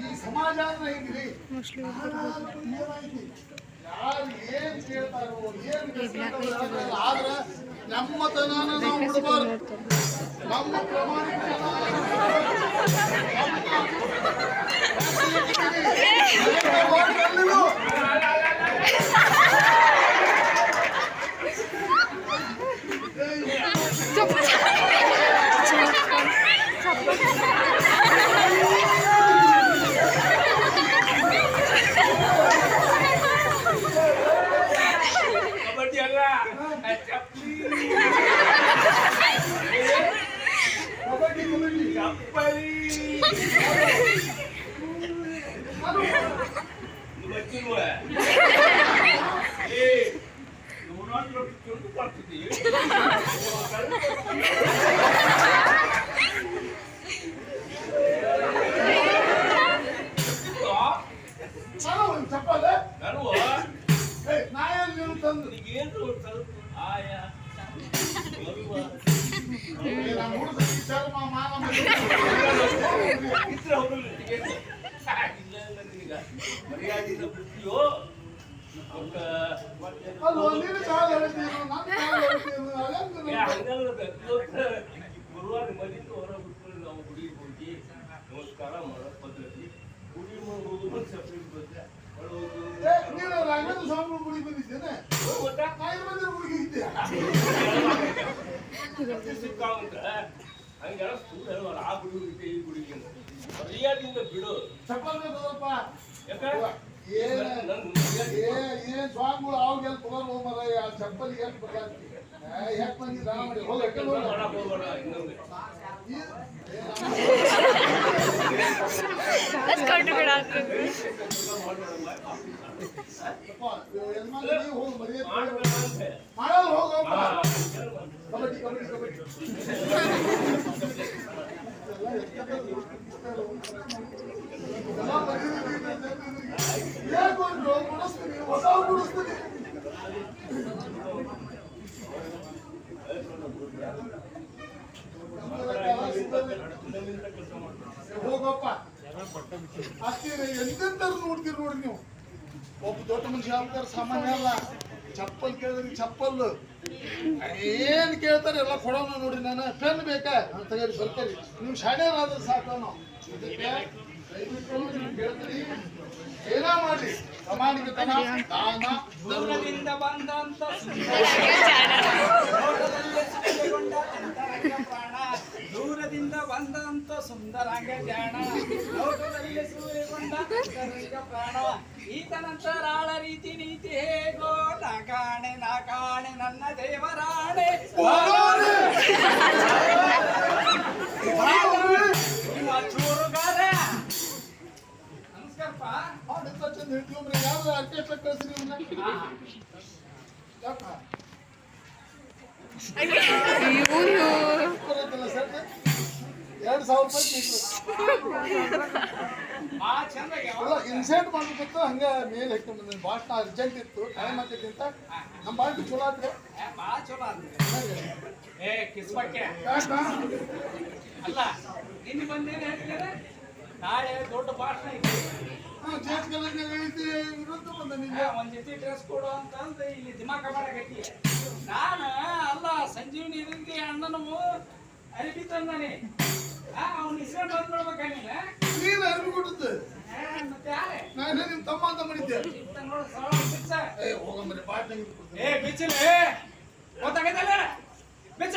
ಈ ಸಮಾಜ ಆದ್ರೆ ನಮ್ಮತನ ನಾವು ಬಿಡಬಾರ್ದು ನಮ್ಮ ಪ್ರಾಮಾಣಿಕ ಚಪ್ಪಲಿ ಕಬಡ್ಡಿ ಕಬಡ್ಡಿ ಚಪ್ಪಲಿ ಬಚ್ಚಿರುವ ಏ ನೋಡೋಣ ಚುರುಕು ಬರ್ತಿದ್ದೀವಿ ನಾನು ಒಂದು ಚಪ್ಪಲ ನಾನು ಏ, ನಾ ಏನ್ ನೀವು ತಂದು ಏನು ಸ್ವಲ್ಪ ಆಯ ಬರುವ ಏ, ನಮ್ಮ ಹುಡುಗ ವಿಚಾರ ಮಾ- ಮಾನ ಮಾಡಿ. ಇದ್ರೆ ಹೋಗಲ್ಲ ಟಿಕೆಟ್ ಇಲ್ಲ ಇಲ್ಲ ಈಗ ಮರ್ಯಾದಿಂದ ಬುದ್ಧಿಯೋ ಒಬ್ಬ ಅಲ್ವೋ, ನೀನು ಕಾಲ್ ಹೇಳ್ತೀಯ, ಗುರುವಾರ ಮನೆಯಿಂದ ಹೊರ ಬಿಟ್ಟು ನಾವು ಗುಡಿಗೆ ಹೋಗಿ. ನಮಸ್ಕಾರ ಮಾಡೋ ಪದ್ಧತಿ. ಗುಡಿ ಹೋಗೋದು ಸಪ್ರೇಟ್ ಬಂದ್ರೆ ಏ, ನೀನು ರಂಗದ ಸ್ವಾಮಿ ಗುಡಿ ಬಂದಿದ್ದೇನೆ ಬಂದಿರೋ ಗುಡಿಗೆ ಇದ್ದೆ ಹಂಗೆಲ್ಲ ಸುಳ್ಳು ಹೇಳುವಲ್ಲ ಆ ಗುಡಿ ಈ ಗುಡಿಗೆ ಅಂತ. ಮರ್ಯಾದಿಂದ ಬಿಡು. ಚಪ್ಪಲ್ ಬೇಕದಪ್ಪ ಯಾಕೆ? ಏನ್ ಸ್ವಾಮಿಗಳು ಅವಾಗೆಲ್ಲ ಕುಲರ್ ಹೋಗ್ಮರ ಆ ಚಪ್ಪಲಿ ಏನ್ ಬರ್ಲಾಗ್ತಿ ಯಾಕೆ ಬಂದಿ ದಾನ ಮಾಡಿ ಹೋಗಿ ಎಟ್ಟ Let's go to Virat. ಮಾಡಲ್ ಹೋಗ ಕಬಡ್ಡಿ ಕಬಡ್ಡಿ ಕಬಡ್ಡಿ ಯಾಕೊಂಡ್ರು ಕೊಡಿಸ್ತೀನಿ ಹೊಸ ಕೊಡಿಸ್ತೀನಿ ಹೋಗಪ್ಪ. ಅಷ್ಟೇ ಎಂತೆಂತಾರು ನೋಡ್ತೀರಿ ನೋಡಿ ನೀವು? ಒಬ್ಬ ದೊಡ್ಡ ಮನುಷ್ಯ ಆಗ್ತಾರೆ ಸಾಮಾನ್ಯ ಅಲ್ಲ. ಚಪ್ಪಲ್ ಕೇಳಿದ್ರಿ ಚಪ್ಪಲ್ ಏನ್ ಕೇಳ್ತಾರೆ ಎಲ್ಲ ಕೊಡೋಣ ನೋಡಿ, ನಾನು ಪೆನ್ ಬೇಕಾ? ಅಂತ ಬರ್ತೀರಿ ನೀವು ಶಾಣ್ಯರಾದ್ರೆ ಸಾಕು ನಾವು ಪ್ರಾಮಾಣಿಕತನ ದಾನ ಧರ್ಮ ದೂರದಿಂದ ಬಂದಂತ ದೂರದಿಂದ ಬಂದಂತ ಸುಂದರಾಂಗ ಜಾಣ ಈತನಂತರ ಆಳ ರೀತಿ ನೀತಿ ಹೇಗೋ ನಾ ಕಾಣೆ ನಾ ಕಾಣೆ ನನ್ನ ದೇವರಾಣೆ ತಕ್ಷಣ ಹೇಳ್ತೀವ್ರಿ ಯಾರು ಆರ್ಕೆಸ್ಟ್ರಾ ಕಳ್ಸ್ರಿ ಎರಡು ಸಾವಿರ ರೂಪಾಯಿ ಇನ್ಸೆಂಟ್ ಮಾಡ್ಬೇಕಿತ್ತು ಹಂಗ ಮೇಲೆ ಹಾಕಿ ಬಂದಿನಿ ಭಾಷಣ ಅರ್ಜೆಂಟ್ ಇತ್ತು ಟೈಮ್ ಆಗ್ತೈತಿ ಅಂತ. ನಮ್ಮ ಬಾಳ್ಟಿ ಚಲೋ ಆದ್ರೆ ಅಲ್ಲ ನಿನ್ನೆ ಬಂದೇನೆ ಹೇಳ್ತೀರ ನಾಳೆ ದೊಡ್ಡ ಭಾಷಣ ಐತಿ. ಒಂದ್ ಜೊತೆ ಡ್ರೆಸ್ ಕೊಡು ಅಂತಂದು ಇಲ್ಲಿ ದಿಮಾಕ ಮಾಡಕತ್ತಿ ನಾನು ಅಲ್ಲ ಸಂಜೀವ್ನಿ ಇದಕ್ಕೆ ಅಣ್ಣನವು ಅರಿಬಿ ತಂದಾನೆ. ಅವ್ನ ಹೆಸರು ಬಂದ್ಬಿಡ್ಬೇಕ ನೀನ ನೀನು ಅರಿವು ಕೊಟ್ಟದ್ದು. ಆ, ಮತ್ತೆ ನಾನು ನಿಮ್ ತಮ್ಮ ಅಂತ ಮಾಡಿದ್ದೆ. ಹೋಗಂಬರಿ ಏ ಬಿಚ್ಚಲೇ ಗೊತ್ತಾಗೈತಲ್ಲ? ಬಿಚ್ಚ.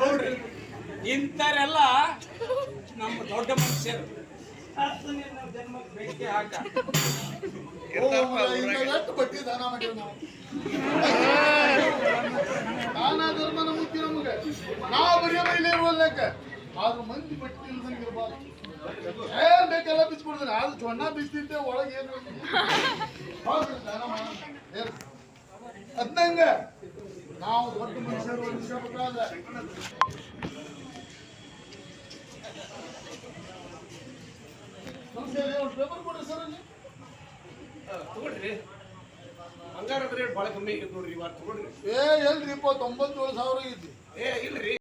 ನೋಡ್ರಿ. ಇಂಥರೆಲ್ಲ ನಮ್ಮ ದೊಡ್ಡ ಮನುಷ್ಯರು. ಬೆಂಕಿ ಹಾಕ ದಾನ ದಾನ ಧರ್ಮನ ಮುಖ್ಯ ನಮಗೆ. ನಾವು ಬರೀ ಮೈಲೇ ಆದ್ರೂ ಮಂದಿ ಬಟ್ಟಿ ಇರಬಾರ್ದು. ಏನ್ ಬೇಕೆಲ್ಲ ಬಿಚ್ಕೊಡ್ತಾನೆ ಆದ್ರೂ ಜೊಣ್ಣ ಬಿಚ್ತಿದ್ದೆ ಒಳಗೆ ಏನು ಹೌದ್ರಿ, ದಾನ? ನಾವು ದೊಡ್ಡ ಮನುಷ್ಯರು ಒಂದು ಪೇಪರ್ ಕೊಡ್ರಿ ಸರ್ ಅಲ್ಲಿ. ತಗೊಳ್ರಿ. ಬಂಗಾರದ ರೇಟ್ ಭಾಳ ಕಮ್ಮಿ ಆಗಿತ್ತು ನೋಡ್ರಿ ಇವತ್ತು ತಗೊಳ್ರಿ. ಏ ಎಲ್ರಿಪ್ಪ ತೊಂಬತ್ತೇಳು ಸಾವಿರ ಐತಿ. ಏ ಇಲ್ರಿ.